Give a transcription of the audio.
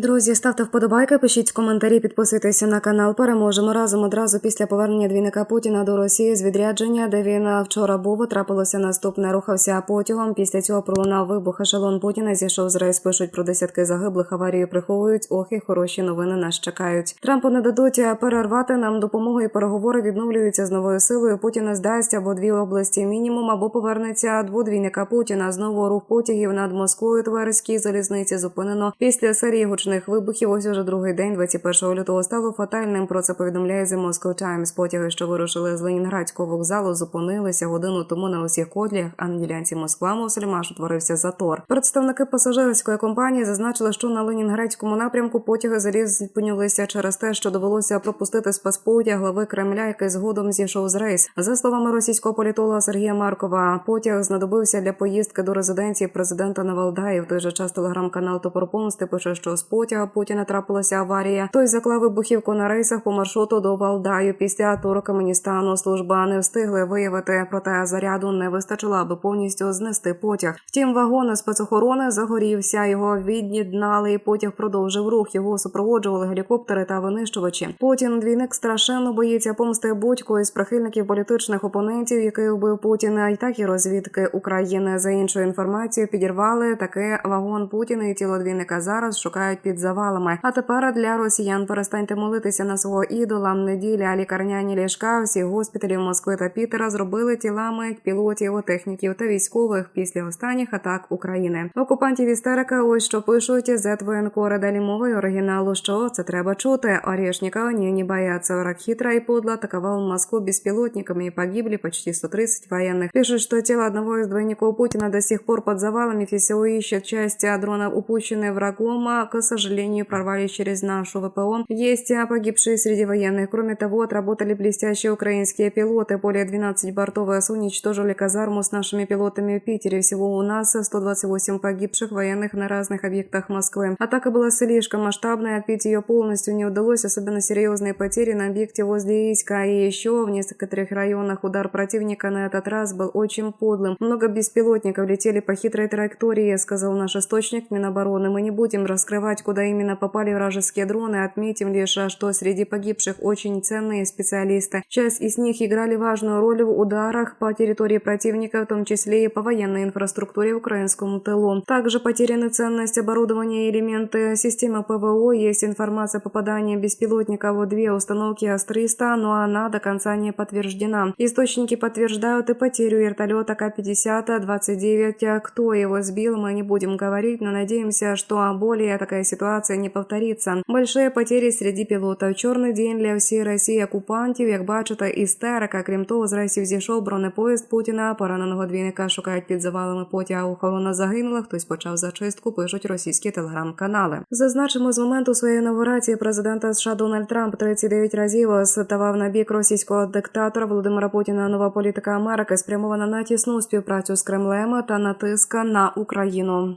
Друзі, ставте вподобайки, пишіть коментарі, підписуйтеся на канал. Переможемо разом одразу після повернення двійника Путіна до Росії з відрядження, де він вчора був. Трапилося наступне. Рухався потягом. Після цього пролунав вибух. Ешелон Путіна зійшов з рейс. Пишуть про десятки загиблих. Аварію приховують. Ох, і хороші новини нас чекають. Трампу не дадуть перервати нам допомогу і переговори відновлюються з новою силою. Путіна здасть або дві області мінімум, або повернеться дводвійника Путіна. Знову рух потягів над Москвою. Тверській залізниці зупинено після серії гучних вибухів. Ось уже другий день, 21 лютого, стало фатальним. Про це повідомляє The Moscow Times. Потяги, що вирушили з Ленінградського вокзалу, зупинилися годину тому на усіх котлях. А на ділянці Москва Мосельмаш утворився затор. Представники пасажирської компанії зазначили, що на Ленінградському напрямку потяги залізпинилися через те, що довелося пропустити спецпотяг глави Кремля, який згодом зійшов з рейс. За словами російського політолога Сергія Маркова, потяг знадобився для поїздки до резиденції президента Навалда. В той же час телеграм-канал Топор Помсти пише, що з потяга Путіна трапилася аварія. Той заклав вибухівку на рейсах по маршруту до Валдаю. Після Туркменістану служба не встигли виявити, проте заряду не вистачило, аби повністю знести потяг. Втім, вагон спецохорони загорівся. Його від'єднали, і потяг продовжив рух. Його супроводжували гелікоптери та винищувачі. Путін двійник страшенно боїться помсти будь-кого із прихильників політичних опонентів, який вбив Путіна, і так і розвідки України. За іншою інформацією підірвали таке вагон Путіна і тіло двійника зараз шукають під завалами. А тепер для росіян перестаньте молитися на свого ідола. Неділя лікарняні ліжка всі госпіталі Москви та Пітера зробили тілами пілотів, техніків та військових після останніх атак України. Окупантів істерика. Ось що пишуть з воєнкора далі мовою оригіналу. Що це треба чути? Орешника они не боятся. Враг хитро и подло атаковал Москву беспилотниками и погибли почти 130 военных. Пишут, что тело одного из двойников Путина до сих пор под завалами. ФСО ищет части дронов, упущенные врагом, а, к сожалению, прорвались через нашу ВПО. Есть погибшие среди военных. Кроме того, отработали блестящие украинские пилоты. Более 12 бортов ВС уничтожили казарму с нашими пилотами в Питере. Всего у нас 128 погибших военных на разных объектах Москвы. Атака была слишком масштабная, отбить ее полностью не удалось, особенно серьезные потери на объекте возле Иска. И еще в некоторых районах удар противника на этот раз был очень подлым. Много беспилотников летели по хитрой траектории, сказал наш источник Минобороны. Мы не будем раскрывать, куда именно попали вражеские дроны. Отметим лишь, что среди погибших очень ценные специалисты. Часть из них играли важную роль в ударах по территории противника, в том числе и по военной инфраструктуре в украинском тылу. Также потеряны ценность оборудования и элементы системы ПВО. Есть информация о попадании беспилотников в две установки Ас-300, но она до конца не подтверждена. Источники подтверждают и потерю вертолета К-50-29. Кто его сбил, мы не будем говорить, но надеемся, что более такая ситуация не повторится. Большие потери среди пілотів. Чорний день для всієї Росії окупантів. Як бачите, істерика. Крім того, з рейсів зійшов бронепоїзд Путіна. Пораненого двійника шукають під завалами потягу. Охорона загинула. Хтось почав зачистку. Пишуть російські телеграм-канали. Зазначимо з моменту своєї інаугурації президента США Дональд Трамп 39 разів ставав на бік російського диктатора Володимира Путіна. Нова політика Америки спрямована на тісну співпрацю з Кремлем та натиска на Україну.